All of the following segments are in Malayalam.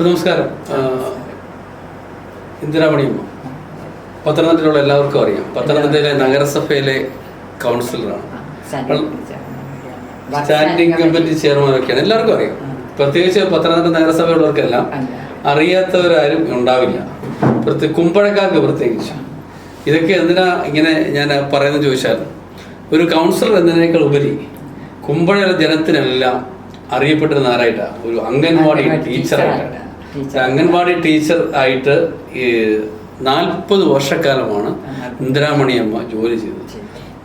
നമസ്കാരം. ഇന്ദിരാമണിയമ്മ. പത്തനംതിട്ടയിലുള്ള എല്ലാവർക്കും അറിയാം. പത്തനംതിട്ടയിലെ നഗരസഭയിലെ കൗൺസിലറാണ്. സ്റ്റാൻഡിംഗ് കമ്മിറ്റി ചെയർമാനൊക്കെയാണ്. എല്ലാവർക്കും അറിയാം. പ്രത്യേകിച്ച് പത്തനംതിട്ട നഗരസഭയുള്ളവർക്കെല്ലാം അറിയാത്തവരാരും ഉണ്ടാവില്ല. പ്രത്യേക കുമ്പഴക്കാർക്ക് പ്രത്യേകിച്ച്. ഇതൊക്കെ എന്തിനാ ഇങ്ങനെ ഞാൻ പറയുന്നത് ചോദിച്ചാൽ ഒരു കൗൺസിലർ എന്നതിനേക്കാൾ ഉപരി കുമ്പഴ ജനത്തിനെല്ലാം അറിയപ്പെട്ടിരുന്ന ആരായിട്ടാണ് ഒരു അംഗൻവാടി ടീച്ചറായിട്ടാണ്. അംഗൻവാടി ടീച്ചർ ആയിട്ട് ഈ നാൽപ്പത് വർഷക്കാലമാണ് ഇന്ദിരാമണി അമ്മ ജോലി ചെയ്തത്.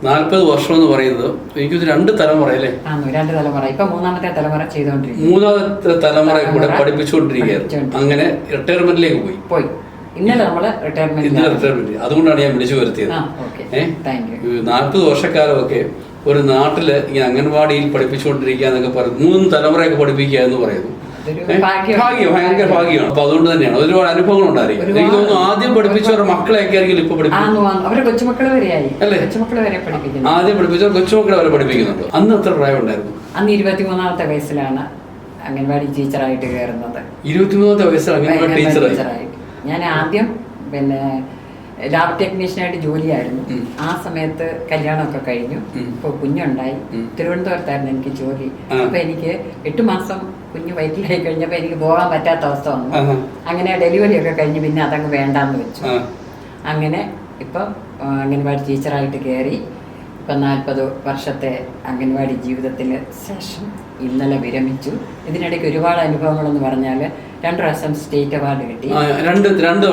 നാൽപ്പത് വർഷം എന്ന് പറയുന്നത് എനിക്കൊരു രണ്ട് തലമുറ അല്ലേ? രണ്ട് തലമുറ. ഇപ്പൊ മൂന്നാമത്തെ തലമുറ മൂന്നാമത്തെ തലമുറ കൂടെ പഠിപ്പിച്ചുകൊണ്ടിരിക്കുകയായിരുന്നു പഠിപ്പിച്ചുകൊണ്ടിരിക്കുകയാണ്. അങ്ങനെ റിട്ടയർമെന്റിലേക്ക് പോയി. പോയി. ഇന്നലെ നമ്മൾ റിട്ടയർമെന്റ് ഇന്നലെ റിട്ടയർമെന്റ് അതുകൊണ്ടാണ് ഞാൻ വിളിച്ചു വരുത്തിയത്. നാൽപ്പത് വർഷക്കാലമൊക്കെ ഒരു നാട്ടിൽ ഈ അംഗൻവാടിയിൽ പഠിപ്പിച്ചുകൊണ്ടിരിക്കുക എന്നൊക്കെ പറയും മൂന്ന് തലമുറയൊക്കെ പഠിപ്പിക്കുക എന്ന് പറയുന്നു? ഭാഗ്യം. ഭയങ്കര ഭാഗ്യമാണ്. അപ്പൊ അതുകൊണ്ട് തന്നെയാണ്. ഒരുപാട് അനുഭവങ്ങൾ ഉണ്ടായിരിക്കും എനിക്ക് തോന്നുന്നു ആദ്യം പഠിപ്പിച്ചവരുടെ മക്കളെയൊക്കെ ആയിരിക്കും ഇപ്പൊ പഠിപ്പിക്കുന്നത്? ആദ്യം പഠിപ്പിച്ചവർ കൊച്ചുമക്കളെ വരെ പഠിപ്പിക്കുന്നുണ്ട്. അന്ന് എത്ര പ്രായം ഉണ്ടായിരുന്നു അന്ന് ഇരുപത്തിമൂന്നാമത്തെ വയസ്സിലാണ് അംഗൻവാടി ടീച്ചറായിട്ട് കയറുന്നത്. ഇരുപത്തിമൂന്നാമത്തെ വയസ്സിൽ അംഗൻവാടി ടീച്ചറായി. ഞാൻ ആദ്യം പിന്നെ ലാബ് ടെക്നീഷ്യനായിട്ട് ജോലിയായിരുന്നു. ആ സമയത്ത് കല്യാണമൊക്കെ കഴിഞ്ഞു. അപ്പൊ ഇപ്പോൾ കുഞ്ഞുണ്ടായി. തിരുവനന്തപുരത്തായിരുന്നു എനിക്ക് ജോലി. അപ്പൊ എനിക്ക് എട്ട് മാസം കുഞ്ഞ് വയറ്റിലായി കഴിഞ്ഞപ്പോൾ എനിക്ക് പോകാൻ പറ്റാത്ത അവസ്ഥ വന്നു. അങ്ങനെ ഡെലിവറി ഒക്കെ കഴിഞ്ഞ് പിന്നെ അതങ്ങ് വേണ്ടാന്ന് വെച്ചു. അങ്ങനെ ഇപ്പം അംഗൻവാടി ടീച്ചറായിട്ട് കയറി ഇപ്പം നാൽപ്പത് വർഷത്തെ അംഗൻവാടി ജീവിതത്തിന് ശേഷം ഇന്നലെ വിരമിച്ചു. ഇതിനിടയ്ക്ക് ഒരുപാട് അനുഭവങ്ങൾ എന്ന് പറഞ്ഞാൽ രണ്ട് പ്രാവശ്യം സ്റ്റേറ്റ് അവാർഡ് കിട്ടി. രണ്ട് രണ്ട്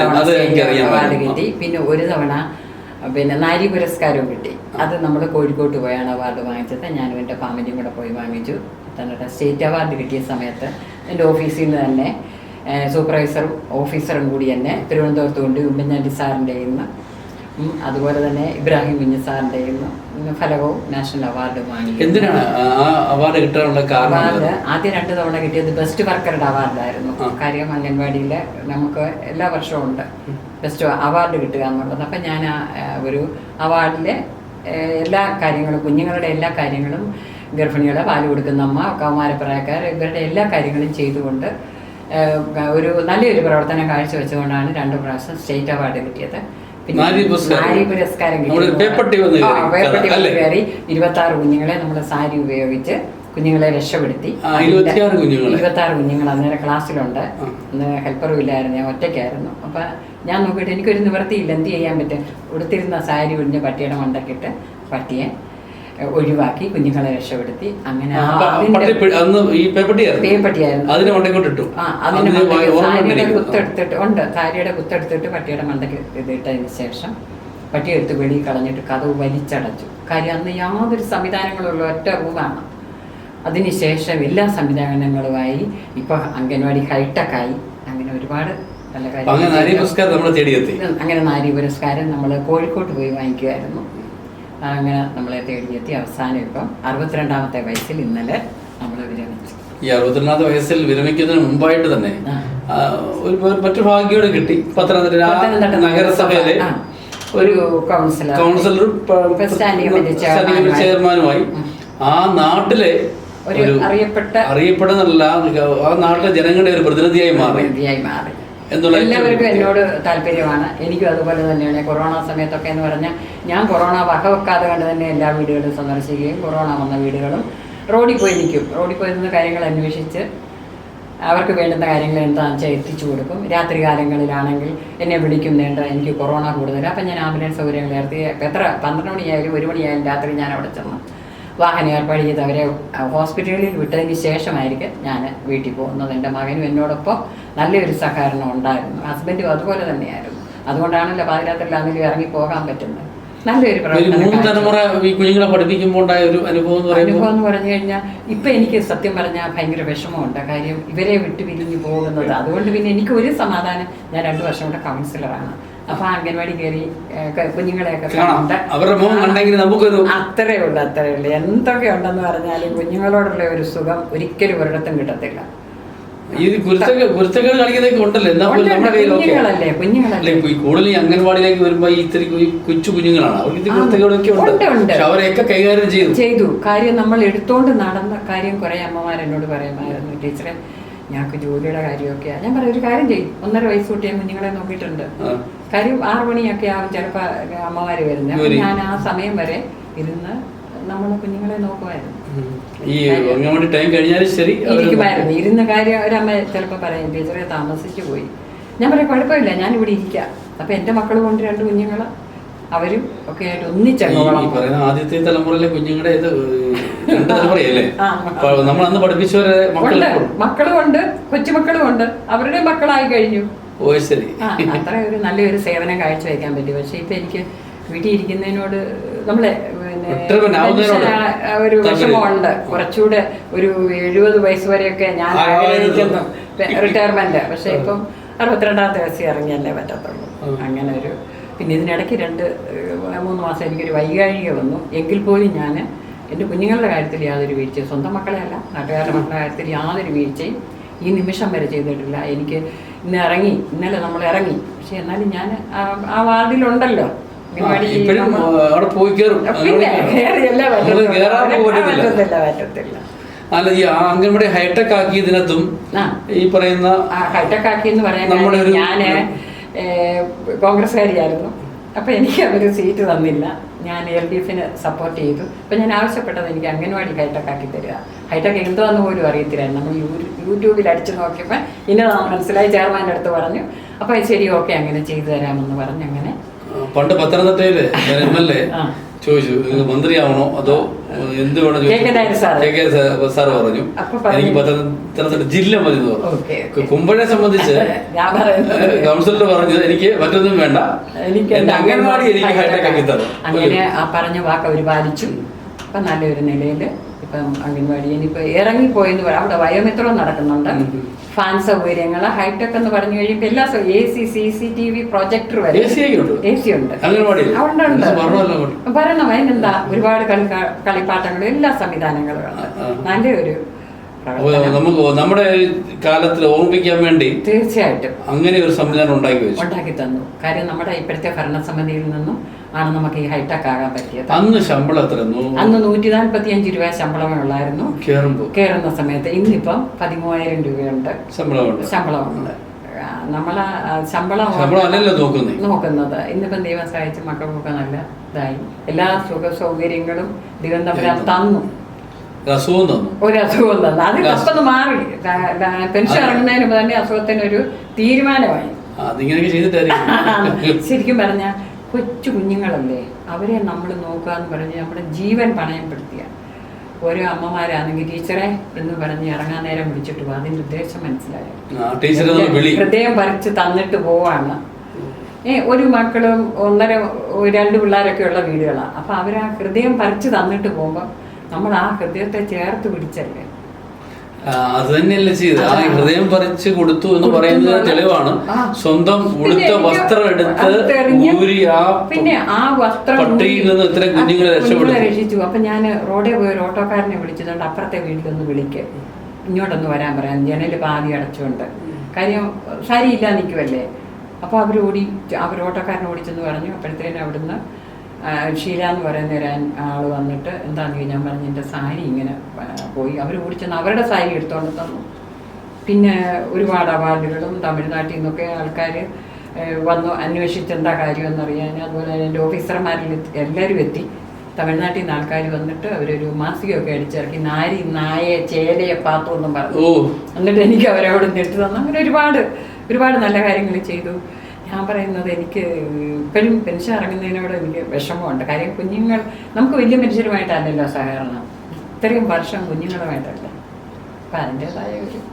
തവണ സ്റ്റേറ്റ് അവാർഡ് കിട്ടി. പിന്നെ ഒരു തവണ പിന്നെ നാരി പുരസ്കാരവും കിട്ടി. അത് നമ്മൾ കോഴിക്കോട്ട് പോയാണ് അവാർഡ് വാങ്ങിച്ചത്. ഞാനും എന്റെ ഫാമിലിയും കൂടെ പോയി വാങ്ങിച്ചു. തന്നെ സ്റ്റേറ്റ് അവാർഡ് കിട്ടിയ സമയത്ത് എന്റെ ഓഫീസിൽ നിന്ന് തന്നെ സൂപ്പർവൈസർ സൂപ്പർവൈസറും ഓഫീസറും കൂടി തന്നെ തിരുവനന്തപുരത്ത് കൊണ്ട് ഉമ്മൻചാണ്ടി സാറിന്റെ നിന്ന് ഉം, അതുപോലെ തന്നെ ഇബ്രാഹിം കുഞ്ഞു സാറിന്റെ നിന്ന് ഫലകവും നാഷണൽ അവാർഡ് വാങ്ങി എന്തിനാണ് ആ- അവാർഡ് കിട്ടാനുള്ള കാരണം അവാർഡ് ആദ്യ രണ്ട് തവണ കിട്ടിയത് ബെസ്റ്റ് വർക്കറുടെ അവാർഡായിരുന്നു. കാര്യം അംഗൻവാടിയിൽ നമുക്ക് എല്ലാ വർഷവും ഉണ്ട്. ബെസ്റ്റ് അവാർഡ് കിട്ടുക എന്നുള്ളത്. അപ്പം ഞാൻ ഒരു അവാർഡിലെ എല്ലാ കാര്യങ്ങളും കുഞ്ഞുങ്ങളുടെ എല്ലാ കാര്യങ്ങളും ഗർഭിണികളെ പാൽ കൊടുക്കുന്ന അമ്മ കൗമാരപ്രായക്കാർ ഇവരുടെ എല്ലാ കാര്യങ്ങളും ചെയ്തുകൊണ്ട് ഒരു നല്ലൊരു പ്രവർത്തനം കാഴ്ചവെച്ചുകൊണ്ടാണ് രണ്ട് പ്രാവശ്യം സ്റ്റേറ്റ് അവാർഡ് കിട്ടിയത്. പുരസ്കാരം. നമ്മുടെ കയറി. ഇരുപത്തി ആറ് കുഞ്ഞുങ്ങളെ നമ്മൾ സാരി ഉപയോഗിച്ച് കുഞ്ഞുങ്ങളെ രക്ഷപ്പെടുത്തി ആ, 26 കുഞ്ഞുങ്ങളെ. ഇരുപത്തി ആറ് കുഞ്ഞുങ്ങൾ അന്നേരം ക്ലാസ്സിലുണ്ട്. അന്ന് ഹെൽപ്പറും ഇല്ലായിരുന്നു ഞാൻ ഒറ്റയ്ക്കായിരുന്നു അപ്പൊ ഞാൻ നോക്കിയിട്ട് എനിക്കൊരു നിവൃത്തിയില്ല എന്ത് ചെയ്യാൻ പറ്റും ഉടുത്തിരുന്ന സാരി ഒഴിഞ്ഞ് പട്ടിയുടെ മണ്ടക്കിട്ട് പട്ടിയെ ഒഴിവാക്കി കുഞ്ഞുങ്ങളെ രക്ഷപ്പെടുത്തി. അങ്ങനെ പേപ്പട്ടിയായിരുന്നു. ആ അതിന്റെ സാരിയുടെ കുത്തെടുത്തിട്ട് ഉണ്ട്. സാരിയുടെ കുത്തെടുത്തിട്ട് പട്ടിയുടെ മണ്ടയ്ക്ക് ഇതിട്ടതിന് ശേഷം പട്ടി എടുത്ത് വെളി കളഞ്ഞിട്ട് കഥവ് വലിച്ചടച്ചു. കാര്യം അന്ന് യാതൊരു സംവിധാനങ്ങളുള്ള ഒറ്റ റൂമാണ്. അതിനുശേഷം എല്ലാ സംവിധാനങ്ങളുമായി ഇപ്പൊ അംഗൻവാടി ഹൈടെക്കായി. അങ്ങനെ ഒരുപാട് നല്ല കാര്യം അങ്ങനെ നാരി പുരസ്കാരം നമ്മൾ കോഴിക്കോട്ട് പോയി വാങ്ങിക്കുമായിരുന്നു അങ്ങനെ നമ്മളെ തേടിയെത്തി അവസാനം ഇപ്പം അറുപത്തിരണ്ടാമത്തെ വയസ്സിൽ ഇന്നലെ നമ്മൾ വിരമിച്ചു. ഈ അറുപത്തിരണ്ടാമത്തെ വയസ്സിൽ വിരമിക്കുന്നതിന് മുമ്പായിട്ട് തന്നെ ഒരു മറ്റു ഭാഗ്യോടെ കിട്ടി. പത്തനംതിട്ട നഗരസഭയിലെ ഒരു കൗൺസിലർ കൗൺസിലർ ചെയർമാനുമായി. ആ നാട്ടിലെ ഒരു അറിയപ്പെട്ട അറിയപ്പെടുന്നല്ല ആ നാട്ടിലെ ജനങ്ങളുടെ ഒരു പ്രതിനിധിയായി മാറി. പ്രതിനിധിയായി മാറി. എല്ലാവർക്കും എന്നോട് താല്പര്യമാണ്. എനിക്കും അതുപോലെ തന്നെയാണ്. കൊറോണ സമയത്തൊക്കെ എന്ന് പറഞ്ഞാൽ ഞാൻ കൊറോണ വകവെക്കാതെ കണ്ട് തന്നെ എല്ലാ വീടുകളും സന്ദർശിക്കുകയും കൊറോണ വന്ന വീടുകളും റോഡിൽ പോയി നിൽക്കും. റോഡിൽ പോയി നിന്ന് കാര്യങ്ങൾ അന്വേഷിച്ച് അവർക്ക് വേണ്ടുന്ന കാര്യങ്ങൾ എന്താണെന്ന് വെച്ചാൽ എത്തിച്ചു കൊടുക്കും. രാത്രി കാലങ്ങളിലാണെങ്കിൽ എന്നെ വിളിക്കും വേണ്ട എനിക്ക് കൊറോണ കൂടുതൽ അപ്പം ഞാൻ ആംബുലൻസ് സൗകര്യങ്ങൾ ഏർത്തി എത്ര പന്ത്രണ്ട് മണിയായാലും ഒരു മണിയായാലും രാത്രി ഞാൻ അവിടെ ചെന്നു. വാഹനം ഏർപ്പാട് ചെയ്ത് അവരെ ഹോസ്പിറ്റലിൽ വിട്ടതിന് ശേഷമായിരിക്കും ഞാൻ വീട്ടിൽ പോകുന്നത്. എന്റെ മകനും എന്നോടൊപ്പം നല്ലൊരു സഹകരണം ഉണ്ടായിരുന്നു. ഹസ്ബൻഡും അതുപോലെ തന്നെയായിരുന്നു. അതുകൊണ്ടാണല്ലോ പാതിരാത്രിയിലാണെങ്കിലും ഇറങ്ങി പോകാൻ പറ്റുന്നത്. നല്ലൊരു മൂന്ന് തലമുറ കുഞ്ഞുങ്ങളെ പഠിപ്പിക്കുമ്പോൾ ഉണ്ടായ ഒരു അനുഭവം എന്ന് അനുഭവം പറയുമ്പോൾ എന്ന് പറഞ്ഞു കഴിഞ്ഞാൽ ഇപ്പൊ എനിക്ക് സത്യം പറഞ്ഞാൽ ഭയങ്കര വിഷമമുണ്ട്. കാര്യം ഇവരെ വിട്ടു പിരിഞ്ഞു പോകുന്നത്. അതുകൊണ്ട് പിന്നെ എനിക്ക് ഒരു സമാധാനം. ഞാൻ രണ്ടു വർഷം കൂടെ കൗൺസിലറാണ് അപ്പൊ അംഗൻവാടി കയറി കുഞ്ഞുങ്ങളെയൊക്കെ. നമുക്ക് അവരുടെ മുഖം കണ്ടെങ്കിൽ നമുക്കൊരു അത്രേ ഉള്ളൂ അത്രേ ഉള്ളൂ. എന്തൊക്കെ ഉണ്ടെന്ന് പറഞ്ഞാലും കുഞ്ഞുങ്ങളോടുള്ള ഒരു സുഖം ഒരിക്കലും ഒരിടത്തും കിട്ടത്തില്ല. ഈ കുരുത്തക്ക കുരുത്തക്കേട് കളിക്കുന്നതൊക്കെ ഉണ്ടല്ലോ. എന്നാ പോലും നമ്മുടെ കയ്യിലൊക്കെ. കുഞ്ഞുങ്ങളല്ലേ കൂടുതൽ അംഗൻവാടിയിലേക്ക് വരുമ്പോ ഇത്തിരി കൊച്ചു കുഞ്ഞുങ്ങളാണ്. അവർക്ക് ഇത് ആ, കുരുത്തക്കേടൊക്കെ ഉണ്ട്. ഉണ്ട്, ഉണ്ട്. പക്ഷെ അവരെയൊക്കെ കൈകാര്യം ചെയ്തു. ചെയ്തു. കാര്യം നമ്മൾ എടുത്തോണ്ട് നടന്ന കാര്യം കുറെ അമ്മമാർ എന്നോട് പറയുമായിരുന്നു ടീച്ചറെ. ഞങ്ങൾക്ക് ജോലിയുടെ കാര്യമൊക്കെ. ഞാൻ പറയാം ഒരു കാര്യം ചെയ്യും. ഒന്നര വയസ്സ് തൊട്ട് ഞാൻ കുഞ്ഞുങ്ങളെ നോക്കിയിട്ടുണ്ട്. കാര്യം ആറു മണിയൊക്കെ ആവും ചിലപ്പോൾ അമ്മമാര് വരുന്നത്. അപ്പൊ ഞാൻ ആ സമയം വരെ ഇരുന്ന് നമ്മൾ കുഞ്ഞുങ്ങളെ നോക്കുമായിരുന്നു. ഇരിക്കുമായിരുന്നു ഇരുന്ന കാര്യം ഒരമ്മ ചിലപ്പോൾ പറയും ടീച്ചറെ താമസിച്ചു പോയി. ഞാൻ പറയാം കുഴപ്പമില്ല ഞാൻ ഇവിടെ ഇരിക്കാം. അപ്പൊ എന്റെ മക്കൾ കൊണ്ട് രണ്ട് കുഞ്ഞുങ്ങൾ അവരും ഒക്കെ ആയിട്ട് ഒന്നിച്ചങ്ങ് ആദ്യത്തെ തലമുറയിലെ കുഞ്ഞുങ്ങളുടെ ഇത് തലമുറയല്ലേ. നമ്മൾ അന്ന് പഠിപ്പിച്ചവരെ മക്കളെ ഉണ്ട്. മക്കളും ഉണ്ട് കൊച്ചുമക്കളും ഉണ്ട്. അവരുടെ മക്കളായി കഴിഞ്ഞു. ഓ ശരി. അത്ര ഒരു നല്ലൊരു സേവനം കാഴ്ചവെക്കാൻ പറ്റി. പക്ഷെ ഇപ്പൊ എനിക്ക് വീട്ടിൽ ഇരിക്കുന്നതിനോട് നമ്മളെ ഒരു. വിഷമമുണ്ട്. കുറച്ചുകൂടെ ഒരു എഴുപത് വയസ്സ് വരെയൊക്കെ ഞാൻ ആഗ്രഹിക്കുന്നു. റിട്ടയർമെന്റ് പക്ഷെ ഇപ്പം അറുപത്തിരണ്ടാമത്തെ വയസ്സിൽ ഇറങ്ങിയല്ലേ പറ്റത്തുള്ളൂ. അങ്ങനെ ഒരു പിന്നെ ഇതിനിടയ്ക്ക് രണ്ട് മൂന്ന് മാസം എനിക്കൊരു വൈകാഴിക വന്നു. എങ്കിൽ പോലും ഞാൻ എന്റെ കുഞ്ഞുങ്ങളുടെ കാര്യത്തിൽ യാതൊരു വീഴ്ചയും സ്വന്തം മക്കളെയല്ല നാട്ടുകാരുടെ മക്കളുടെ കാര്യത്തിൽ യാതൊരു വീഴ്ചയും ഈ നിമിഷം വരെ ചെയ്തിട്ടില്ല. എനിക്ക് ഇന്ന് ഇറങ്ങി ഇന്നലെ നമ്മൾ ഇറങ്ങി. പക്ഷെ എന്നാലും ഞാൻ ആ- വാർഡിലുണ്ടല്ലോ അല്ല ഈ അംഗൻവാടി ഹൈടെക് ആക്കിയതിനകത്തും ഈ പറയുന്ന ഹൈടെക് ആക്കി എന്ന് പറയാൻ നമ്മുടെ ഒരു- ഞാൻ കോൺഗ്രസ്സുകാരിയായിരുന്നു അപ്പോൾ എനിക്ക് അവർ സീറ്റ് തന്നില്ല. ഞാൻ എൽ ഡി എഫിന് സപ്പോർട്ട് ചെയ്തു. അപ്പോൾ ഞാൻ ആവശ്യപ്പെട്ടത് എനിക്ക് അംഗൻവാടി ഹൈടെക് ആക്കി തരിക. ഹൈടെക് എന്തോന്ന് പോലും അറിയത്തില്ലായിരുന്നു. നമ്മൾ യൂട്യൂബിൽ അടിച്ചു നോക്കിയപ്പോൾ ഇന്നതാണ് മനസ്സിലായി ചെയർമാന്റെ അടുത്ത് പറഞ്ഞു. അപ്പോൾ ശരി ഓക്കെ അങ്ങനെ ചെയ്തു തരാമെന്ന് പറഞ്ഞു അങ്ങനെ പണ്ട് പത്തനംതിട്ടയിൽ എം എൽ എ ചോദിച്ചു "നിങ്ങൾ മന്ത്രിയാവണോ അതോ എന്ത് വേണം സാർ പറഞ്ഞു. എനിക്ക് പത്തനംതിട്ട ജില്ല മതി എന്ന് പറഞ്ഞു. കുമ്പഴെ സംബന്ധിച്ച് കൗൺസിലർ പറഞ്ഞത് എനിക്ക് മറ്റൊന്നും വേണ്ട. എനിക്ക് അംഗൻവാടി എനിക്ക് ഹൈടെക് ആക്കി തരണം അങ്ങനെ ആ പറഞ്ഞ വാക്ക് അവർ പാലിച്ചു. ഇപ്പൊ നല്ലൊരു നിലയിൽ ഇപ്പം അംഗൻവാടി ഇനിയിപ്പോ ഇറങ്ങിപ്പോയെന്ന് പറയാം അവിടെ വയോമിത്രം നടക്കുന്നുണ്ട്. ഫാൻ സൗകര്യങ്ങൾ ഹൈടെക് എന്ന് പറഞ്ഞു കഴിയുമ്പോൾ എല്ലാ A C C C T V projector വരെ? എ സി ഉണ്ട് അങ്ങോട്ട്. പറയണം അതിനെന്താ ഒരുപാട് കളി കളിപ്പാട്ടങ്ങളും എല്ലാ സംവിധാനങ്ങളും ഉണ്ട്. നല്ലൊരു അപ്പൊ നമുക്ക് നമ്മുടെ കാലത്തിൽ ഓർമ്മിക്കാൻ വേണ്ടി തീർച്ചയായിട്ടും. അങ്ങനെ ഒരു സംവിധാനം ഉണ്ടാക്കി വെച്ചു. ഉണ്ടാക്കി തന്നു. കാര്യം നമ്മുടെ ഇപ്പോഴത്തെ ഭരണസമിതിയിൽ നിന്നും ആണ് നമുക്ക് ഈ ഹൈടെക് ആകാൻ പറ്റിയത്. അന്ന് ശമ്പളം അന്ന് നൂറ്റി നാൽപ്പത്തി അഞ്ച് രൂപ ശമ്പളമേ ഉള്ളായിരുന്നു കേറുന്ന കയറുന്ന സമയത്ത് ഇന്നിപ്പം പതിമൂവായിരം രൂപയുണ്ട്. ശമ്പളമുണ്ട്. ശമ്പളമുണ്ട്. നമ്മളെ ശമ്പളം നോക്കുന്നത്. ഇന്നിപ്പം ദൈവം സഹായിച്ച് മക്കൾക്കൊക്കെ നല്ല ഇതായി. എല്ലാ സുഖ സൗകര്യങ്ങളും ദൈവം തന്നു. അസുഖം തന്നു. ഒരു അസുഖം തന്നു. അത് പെട്ടെന്ന് മാറി. പെൻഷൻ. ഇറങ്ങുന്നതിന് തന്നെ അസുഖത്തിനൊരു തീരുമാനമായി. അതിങ്ങനെയൊക്കെ ചെയ്തിട്ടായിരിക്കും. ശരിക്കും പറഞ്ഞ കൊച്ചു കുഞ്ഞുങ്ങളല്ലേ അവരെ നമ്മൾ നോക്കുക എന്ന് പറഞ്ഞ് നമ്മുടെ ജീവൻ പണയപ്പെടുത്തിയ. ഓരോ അമ്മമാരാണെങ്കിൽ ടീച്ചറെ എന്ന് പറഞ്ഞ് ഇറങ്ങാൻ നേരം വിളിച്ചിട്ട് പോകും അതിന്റെ ഉദ്ദേശം മനസ്സിലായി? ഹൃദയം പറിച്ച് തന്നിട്ട് പോവാണ്. ഏ ഒരു മക്കളും ഒന്നര രണ്ട് പിള്ളേരൊക്കെ ഉള്ള വീടുകളാണ് അപ്പൊ അവരാ ആ ഹൃദയം പറിച്ച് തന്നിട്ട് പോകുമ്പോൾ നമ്മൾ ആ ഹൃദയത്തെ ചേർത്ത് പിടിച്ചല്ലേ? അത് തന്നെയല്ലേ ചെയ്ത് ആ. ഹൃദയം പറിച്ചു കൊടുത്തു എന്ന് പറയുന്നത് തെളിവാണ്. സ്വന്തം ഉടുത്ത വസ്ത്രം എടുത്ത് അത് ഊരി ആ പിന്നെ ആ വസ്ത്രം നിന്ന് കുഞ്ഞുങ്ങളെ. രക്ഷിച്ചു. അപ്പൊ ഞാൻ റോഡിൽ പോയി ഒരു ഓട്ടോക്കാരനെ വിളിച്ചതുകൊണ്ട് അപ്പുറത്തെ വീട്ടിലൊന്ന് വിളിക്ക്. ഇങ്ങോട്ടൊന്ന് വരാൻ പറയാം. ജനൽ പാതി അടച്ചുകൊണ്ട്. കാര്യം സാരിയില്ല നിൽക്കുമല്ലേ അപ്പോൾ അവർ ഓടി അവർ ഓട്ടോക്കാരനെ ഓടിച്ചെന്ന് പറഞ്ഞു. അപ്പോഴത്തേനും അവിടുന്ന് ഷീല എന്ന് പറയുന്ന ഒരു ആൾ വന്നിട്ട് എന്താണെന്ന് ഞാൻ പറഞ്ഞു എന്റെ സാരി ഇങ്ങനെ പോയി. അവർ ഓടിച്ചെന്ന് അവരുടെ സാരി എടുത്തുകൊണ്ട് തന്നു. പിന്നെ ഒരുപാട് അവാർഡുകളും തമിഴ്നാട്ടിൽ നിന്നൊക്കെ ആൾക്കാർ വന്നു അന്വേഷിച്ച് എന്താ കാര്യമെന്നറിയാൻ അതുപോലെ തന്നെ എന്റെ ഓഫീസർമാരിൽ എല്ലാവരും എത്തി. തമിഴ്നാട്ടിൽ നിന്ന് ആൾക്കാർ വന്നിട്ട് അവരൊരു മാസികയൊക്കെ അടിച്ചിറക്കി നാരി നായ ചേലയെ എന്നും പറഞ്ഞു. ഓ. എന്നിട്ട് എനിക്ക് അവരവിടെ നിർത്തി തന്നു. അങ്ങനെ ഒരുപാട് ഒരുപാട് നല്ല കാര്യങ്ങൾ ചെയ്തു. ഞാൻ പറയുന്നത് എനിക്ക് ഇപ്പോഴും പെൻഷൻ ഇറങ്ങുന്നതിനോട് എനിക്ക് വിഷമമുണ്ട്. കാര്യം കുഞ്ഞുങ്ങൾ നമുക്ക് വലിയ മനുഷ്യരുമായിട്ടല്ലല്ലോ സഹകരണം. ഇത്രയും വർഷം കുഞ്ഞുങ്ങളുമായിട്ടല്ല. അപ്പം അതിന്റെതായ ഒരു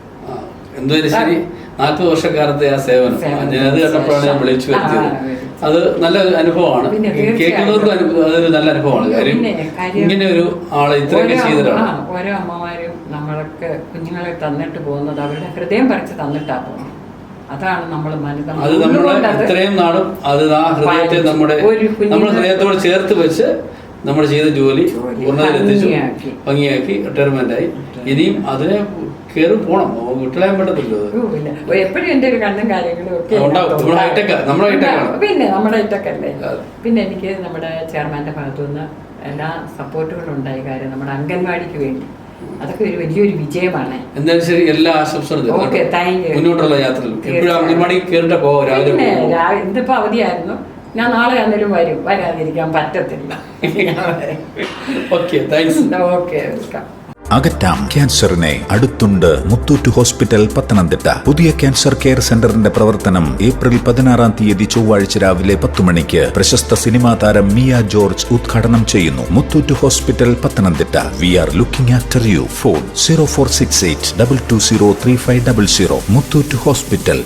എന്തായാലും ശരി. നാൽപ്പത് വർഷക്കാലത്തെ ആ സേവനം. ഞാനത് കണ്ടപ്പോഴാണ് ഞാൻ വിളിച്ചു വരുത്തിയത്. അത് നല്ല അനുഭവമാണ്. കേൾക്കുന്നവർക്ക് അതൊരു നല്ല അനുഭവമാണ്. കാര്യം ഇങ്ങനെ ഒരു ആളെ ഇത്രയൊക്കെ ഓരോ- ചെയ്തിട്ടാണ്. ഓരോ അമ്മമാരും നമ്മളൊക്കെ കുഞ്ഞുങ്ങളെ തന്നിട്ട് പോകുന്നത് അവരുടെ ഹൃദയം പറിച്ച് തന്നിട്ടാ പോകുന്നത്. അതാണ് നമ്മൾ അത് നമ്മൾ ഇത്രയും നാളും അത് ആ ഹൃദയത്തെ നമ്മുടെ നമ്മുടെ ഹൃദയത്തോട് ചേർത്ത് വെച്ച് നമ്മൾ ചെയ്ത ജോലി പൂർണതയിലെത്തിച്ചു ഭംഗിയാക്കി. റിട്ടയർമെന്റ് ആയി. ഇനിയും അതിനെ കയറി പോണം. വിട്ടളയാൻ പറ്റത്തില്ലോ എപ്പോഴും എന്റെ ഒരു കണ്ണും കാര്യങ്ങളും ഒക്കെ. പിന്നെ നമ്മുടെ ഹൈടെക് അല്ലേ? പിന്നെ എനിക്ക് നമ്മുടെ ചെയർമാന്റെ ഭാഗത്തുനിന്ന് എല്ലാ സപ്പോർട്ടുകളും ഉണ്ടായി. കാര്യം നമ്മുടെ അംഗൻവാടിക്ക് വേണ്ടി. അതൊക്കെ ഒരു വലിയൊരു വിജയമാണ്. എന്തായാലും ശരി എല്ലാ ആശംസകളും. മുന്നോട്ടുള്ള യാത്രയിൽ. എപ്പോഴും കയറിട്ട് പോകാം രാവിലെ പിന്നെ പോകുമ്പോൾ. അവധിയായിരുന്നു. ഞാൻ നാളെ അന്നേരം വരും. വരാതിരിക്കാൻ പറ്റത്തില്ല. Okay thanks okay welcome. അകറ്റാം. ക്യാൻസറിനെ അടുത്തുണ്ട് മുത്തൂറ്റ് ഹോസ്പിറ്റൽ പത്തനംതിട്ട. പുതിയ ക്യാൻസർ കെയർ സെന്ററിന്റെ പ്രവർത്തനം ഏപ്രിൽ പതിനാറാം തീയതി ചൊവ്വാഴ്ച രാവിലെ പത്ത് മണിക്ക് പ്രശസ്ത സിനിമാ താരം മിയ ജോർജ് ഉദ്ഘാടനം ചെയ്യുന്നു. Muthoot hospital Pathanamthitta. We are looking after you. Phone zero four six eight double two zero three five double zero. Muthoot hospital.